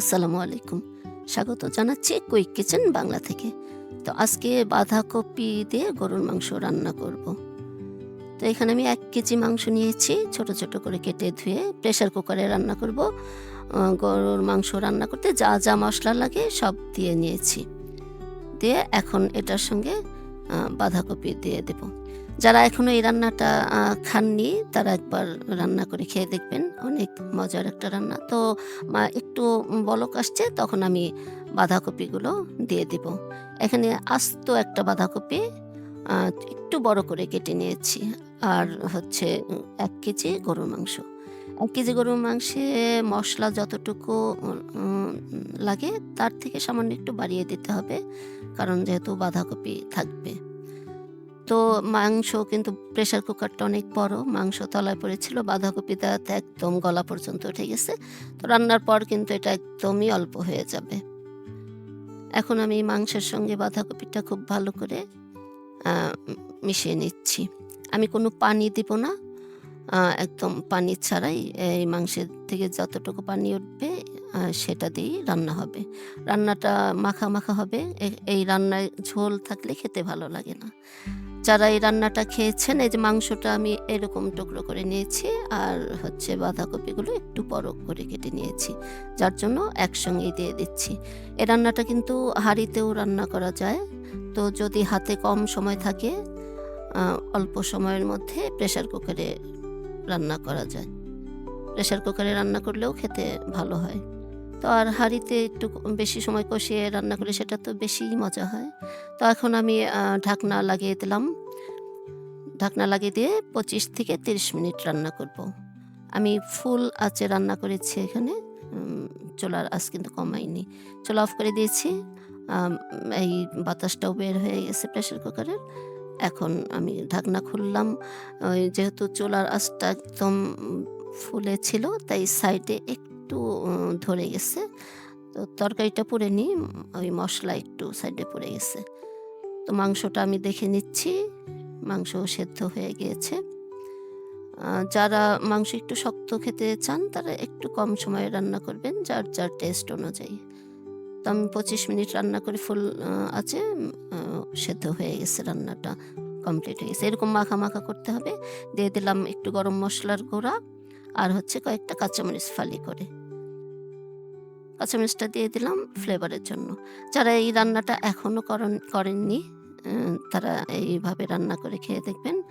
আসসালামু আলাইকুম। স্বাগত জানাচ্ছি কুইক কিচেন বাংলা থেকে। তো আজকে বাঁধাকপি দিয়ে গরুর মাংস রান্না করব। তো এখানে আমি এক কেজি মাংস নিয়েছি, ছোট ছোট করে কেটে ধুয়ে প্রেশার কুকারে রান্না করব। গরুর মাংস রান্না করতে যা যা মশলা লাগে সব দিয়ে নিয়েছি। দিয়ে এখন এটার সঙ্গে বাঁধাকপি দিয়ে দেব। যারা এখনও এই রান্নাটা খাননি, তারা একবার রান্না করে খেয়ে দেখবেন। অনেক মজার একটা রান্না। তো, মা, একটু বলক আসছে, তখন আমি বাঁধাকপিগুলো দিয়ে দিব। এখানে আস্ত একটা বাঁধাকপি একটু বড় করে কেটে নিয়েছি। আর হচ্ছে এক কেজি গরুর মাংস। এক কেজি গরুর মাংসে মশলা যতটুকু লাগে, তার থেকে সামান্য একটু বাড়িয়ে দিতে হবে। কারণ যেহেতু বাঁধাকপি থাকবে। তো মাংস কিন্তু প্রেশার কুকারটা অনেক বড়। মাংস তলায় পড়েছিল বাঁধাকপিটা একদম গলা পর্যন্ত উঠে গেছে। তো রান্নার পর কিন্তু এটা একদমই অল্প হয়ে যাবে। এখন আমি মাংসের সঙ্গে বাঁধাকপিটা খুব ভালো করে মিশিয়ে নিচ্ছি। আমি কোনো পানি দিব না। একদম পানি ছাড়াই এই মাংসের থেকে যতটুকু পানি উঠবে সেটা দিয়েই রান্না হবে। রান্নাটা মাখা মাখা হবে। এ- এই রান্নায় ঝোল থাকলে খেতে ভালো লাগে না। যারা এই রান্নাটা খেয়েছেন, এই যে মাংসটা আমি এরকম টুকরো করে নিয়েছি আর হচ্ছে বাঁধাকপিগুলো একটু বড় করে কেটে নিয়েছি, যার জন্য একসঙ্গেই দিয়ে দিচ্ছি। এই রান্নাটা কিন্তু হাঁড়িতেও রান্না করা যায়। তো যদি হাতে কম সময় থাকে অল্প সময়ের মধ্যে প্রেশার কুকারে রান্না করা যায়। প্রেশার কুকারে রান্না করলেও খেতে ভালো হয়। তো আর হাঁড়িতে একটু বেশি সময় কষিয়ে রান্না করলে সেটা তো বেশিই মজা হয়। তো এখন আমি ঢাকনা লাগিয়ে দিলাম। ঢাকনা লাগিয়ে দিয়ে পঁচিশ থেকে তিরিশ মিনিট রান্না করব। আমি ফুল আঁচে রান্না করেছি এখানে। চোলার আঁচ কিন্তু কমাইনি। চোলা অফ করে দিয়েছি। এই বাতাসটাও বের হয়ে গেছে প্রেশার কুকারের। এখন আমি ঢাকনা খুললাম। যেহেতু চোলার আঁচটা একদম ফুলে ছিল, তাই সাইডে একটু উম, ধরে গেছে। তো তরকারিটা পুড়ে নি ওই মশলা একটু সাইডে পড়ে গেছে। তো মাংসটা আমি দেখে নিচ্ছি মাংস সেদ্ধ হয়ে গিয়েছে। যারা মাংস একটু শক্ত খেতে চান তারা একটু কম সময়ে রান্না করবেন যার যার টেস্ট অনুযায়ী। তো আমি পঁচিশ মিনিট রান্না করে ফুল আছে সেদ্ধ হয়ে গেছে রান্নাটা কমপ্লিট হয়ে গেছে। এরকম মাখা মাখা করতে হবে। দিয়ে দিলাম একটু গরম মশলার গুঁড়া। আর হচ্ছে কয়েকটা কাঁচামরিচ ফালি করে। কাঁচামরিচটা দিয়ে দিলাম ফ্লেভারের জন্য। যারা এই রান্নাটা এখনও করেন, করেননি তারা এইভাবে রান্না করে খেয়ে দেখবেন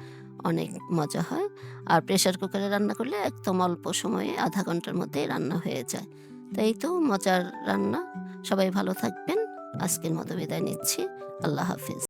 অনেক মজা হয়। আর প্রেশার কুকারে রান্না করলে একদম অল্প সময়ে আধা ঘণ্টার মধ্যেই রান্না হয়ে যায়। তো এই তো মজার রান্না। সবাই ভালো থাকবেন। আজকের মতো বিদায় নিচ্ছি। আল্লাহ হাফিজ।